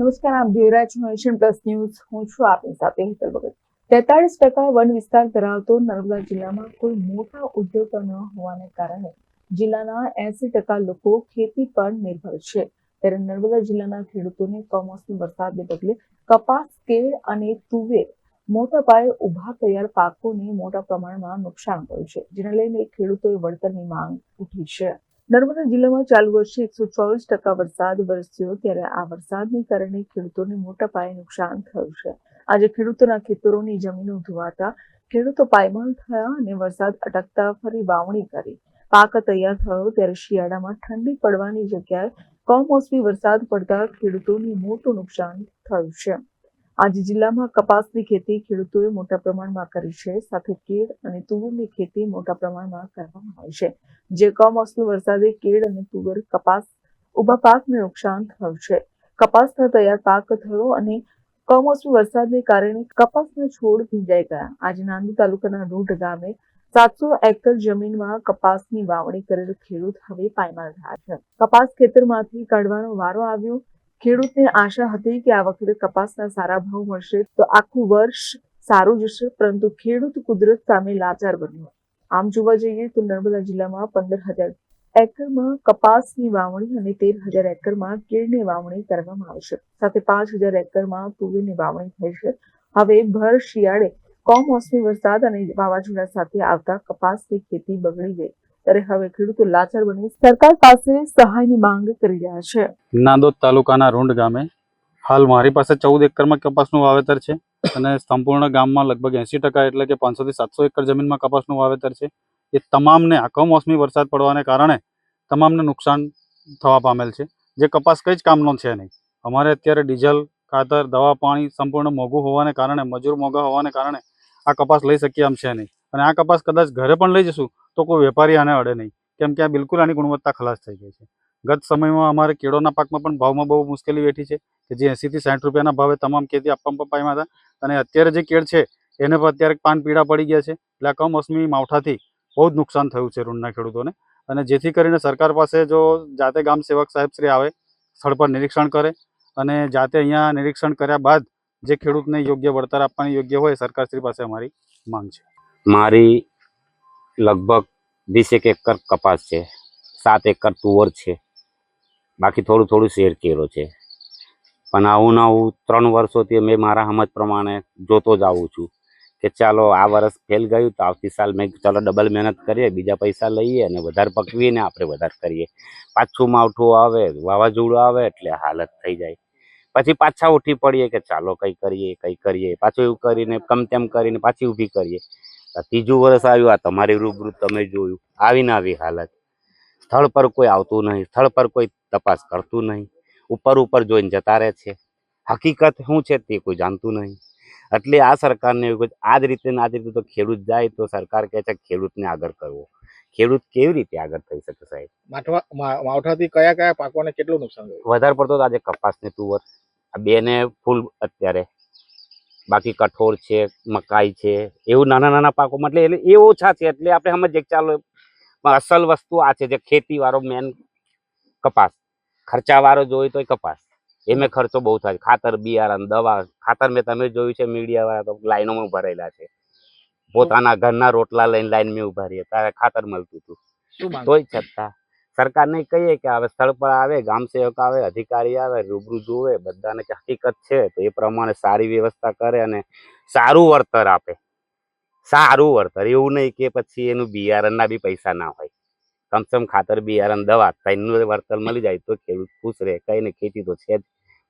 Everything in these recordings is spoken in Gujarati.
નમસ્કાર આપ જોઈ રહ્યા છો એશિયન પ્લસ ન્યૂઝ. હું છું આપની સાથે હેતલ ભગત. તેતાળીસ ટકા વન વિસ્તાર ધરાવતો નર્મદા જિલ્લામાં કોઈ મોટા ઉદ્યોગો ન હોવાને કારણે જિલ્લાના એસી ટકા લોકો ખેતી પર નિર્ભર છે. ત્યારે નર્મદા જિલ્લાના ખેડૂતોને કમોસમી વરસાદને પગલે કપાસ, કેળ અને તુવેર મોટા પાયે ઊભા તૈયાર પાકોને મોટા પ્રમાણમાં નુકસાન થયું છે, જેને લઈને ખેડૂતોએ વળતરની માંગ ઉઠી છે. નર્મદા જિલ્લામાં ચાલુ વર્ષે એકસો ચોવીસ ટકા વરસાદ વરસ્યો ત્યારે આ વરસાદને કારણે ખેડૂતોને મોટા પાયે નુકસાન થયું છે. આજે ખેડૂતોના ખેતરોની જમીનો ધોવાતા ખેડૂતો પાયમાલ થયા અને વરસાદ અટકતા ફરી વાવણી કરી. પાક તૈયાર થયો ત્યારે શિયાળામાં ઠંડી પડવાની જગ્યાએ કમોસમી વરસાદ પડતા ખેડૂતોને મોટું નુકસાન થયું છે. આજે જિલ્લામાં કપાસની ખેતી ખેડૂતોએ મોટા પ્રમાણમાં કરી છે. સાથે કેળ અને તુવેરની ખેતી મોટા પ્રમાણમાં કરવામાં આવી છે. જે કમોસમી વરસાદે કેળ અને તુવર કપાસ ઊભા પાકને નુકસાન થયું છે. કપાસનો તૈયાર પાક થયો અને કમોસમી વરસાદને કારણે કપાસના છોડ ભીંજાઈ ગયા. આજે નાંદુ તાલુકાના રૂઢ ગામે સાતસો એકર જમીનમાં કપાસની વાવણી કરેલ ખેડૂત હવે પાયમાલ થયા છે. કપાસ ખેતરમાંથી કાઢવાનો વારો આવ્યો. ખેડૂતને આશા હતી કે આ વખતે કપાસના સારા ભાવ મળશે તો આખું વર્ષ સારું જશે પરંતુ ખેડૂત કુદરત સામે લાચાર બન્યો. આમ જોવા જઈએ તો નર્મદા જિલ્લામાં પંદર હજાર એકરમાં કપાસની વાવણી અને તેર હજાર એકરમાં કેળની વાવણી કરવામાં આવશે સાથે પાંચ હજાર એકરમાં તુવેરની વાવણી થઈ છે. હવે ભર શિયાળે કમોસમી વરસાદ અને વાવાઝોડા સાથે આવતા કપાસની ખેતી બગડી ગઈ. ત્યારે હવે ખેડૂતો લાચાર બની સરકાર પાસે સહાયની માંગ કરી રહ્યા છે. નાંદોદ તાલુકાના રૂંડ ગામે હાલ મારી પાસે ચૌદ એકરમાં કપાસનું વાવેતર છે અને સંપૂર્ણ ગામમાં લગભગ એંસી ટકા એટલે કે પાંચસોથી સાતસો એકર જમીનમાં કપાસનું વાવેતર છે. એ તમામને કમોસમી વરસાદ પડવાને કારણે તમામને નુકસાન થવા પામેલ છે. જે કપાસ કંઈ જ કામનો છે નહીં. અમારે અત્યારે ડીઝલ, ખાતર, દવા, પાણી સંપૂર્ણ મોંઘું હોવાને કારણે, મજૂર મોંઘા હોવાને કારણે આ કપાસ લઈ શકીએ એમ છે નહીં. અને આ કપાસ કદાચ ઘરે પણ લઈ જશું તો કોઈ વેપારી આને અડે નહીં. કેમ કે આ બિલકુલ આની ગુણવત્તા ખલાસ થઈ ગઈ છે. ગત સમયમાં અમારે કેળોના પાકમાં પણ ભાવમાં બહુ મુશ્કેલી વેઠી છે કે જે એંસીથી સાઠ રૂપિયાના ભાવે તમામ ખેતી આપવામાં પામ્યા હતા. અને અત્યારે જે કેળ છે, એને પણ અત્યારે પાન પીળા પડી ગયા છે. એટલે આ કમોસમી માવઠાથી બહુ જ નુકસાન થયું છે ઋણના ખેડૂતોને. અને જેથી કરીને સરકાર પાસે જો જાતે ગામ સેવક સાહેબશ્રી આવે, સ્થળ પર નિરીક્ષણ કરે અને જાતે અહીંયા નિરીક્ષણ કર્યા બાદ જે ખેડૂતને યોગ્ય વળતર આપવાની યોગ્ય હોય સરકારશ્રી પાસે અમારી માંગ છે. મારી લગભગ વીસેક એકર કપાસ છે, સાત એકર તુવર છે. બાકી થોડું થોડું શેર કેરો છે. પણ આવું ને આવું ત્રણ વર્ષોથી મેં મારા સમજ પ્રમાણે જોતો જ આવું છું કે ચાલો આ વર્ષ ફેલ ગયું તો આવતી સાલ મેં ચાલો ડબલ મહેનત કરીએ, બીજા પૈસા લઈએ અને વધારે પકવીને આપણે વધારે કરીએ. પાછું માવઠું આવે, વાવાઝોડું આવે એટલે હાલત થઈ જાય. પછી પાછા ઉઠી પડીએ કે ચાલો કંઈ કરીએ કંઈ કરીએ. પાછું એવું કરીને કમ તેમ કરીને પાછી ઊભી કરીએ. ત્રીજું વર્ષ આવ્યું આ તમારી રૂબરૂ તમે જોયું. આવીને આવી હાલત. સ્થળ પર કોઈ આવતું નહીં સ્થળ પર કોઈ તપાસ કરતું નહીં. ઉપર ઉપર જોઈને જતા રહે છે. હકીકત શું છે તે કોઈ જાણતું નહીં. એટલે આ સરકારને એવું આ જ રીતે આ જ રીતે તો ખેડૂત જાય તો સરકાર કહે છે ખેડૂતને આગળ કરવો. ખેડૂત કેવી રીતે આગળ થઈ શકે સાહેબ? માવઠાથી કયા કયા પાકોને કેટલું નુકસાન થયું? વધારે પડતો આજે કપાસ ને તુવર. આ બેને ફૂલ અત્યારે બાકી કઠોળ છે મકાઈ છે એવું નાના નાના પાકોમાં એટલે એ ઓછા છે એટલે આપણે સમજીએ કે ચાલો અસલ વસ્તુ આ છે જે ખેતી વાળો મેન કપાસ. ખર્ચાવાળો જોઈએ તો કપાસ. એમાં ખર્ચો બહુ થાય ખાતર બિયારણ દવા ખાતર મેં તમે જોયું છે મીડિયા વાળા તો લાઈનોમાં ભરેલા છે. પોતાના ઘરના રોટલા લઈને લાઈનમાં ઊભા રહીએ ત્યારે ખાતર મળતું હતું. તોય છતાં સરકારને કહીએ કે હવે સ્થળ પર આવે ગામ સેવક આવે અધિકારી આવે રૂબરૂ જોવે બધાને કે હકીકત છે તો એ પ્રમાણે સારી વ્યવસ્થા કરે અને સારું વળતર આપે. સારું વળતર. એવું નહીં કે પછી એનું બિયારણના બી પૈસા ના હોય. કમસમ ખાતર બિયારણ દવા ત્રણનું વળતર મળી જાય તો ખેડૂત ખુશ રહે. કઈ ને ખેતી તો છે જ.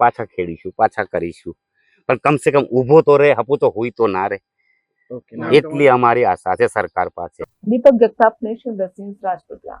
પાછા ખેડીશું પાછા કરીશું. પણ કમસે કમ ઊભો તો રહે હપુ તો હોય તો ના રહે. એટલી અમારી આશા છે સરકાર પાસે. Deepak Jagtap nation news Rajpipla.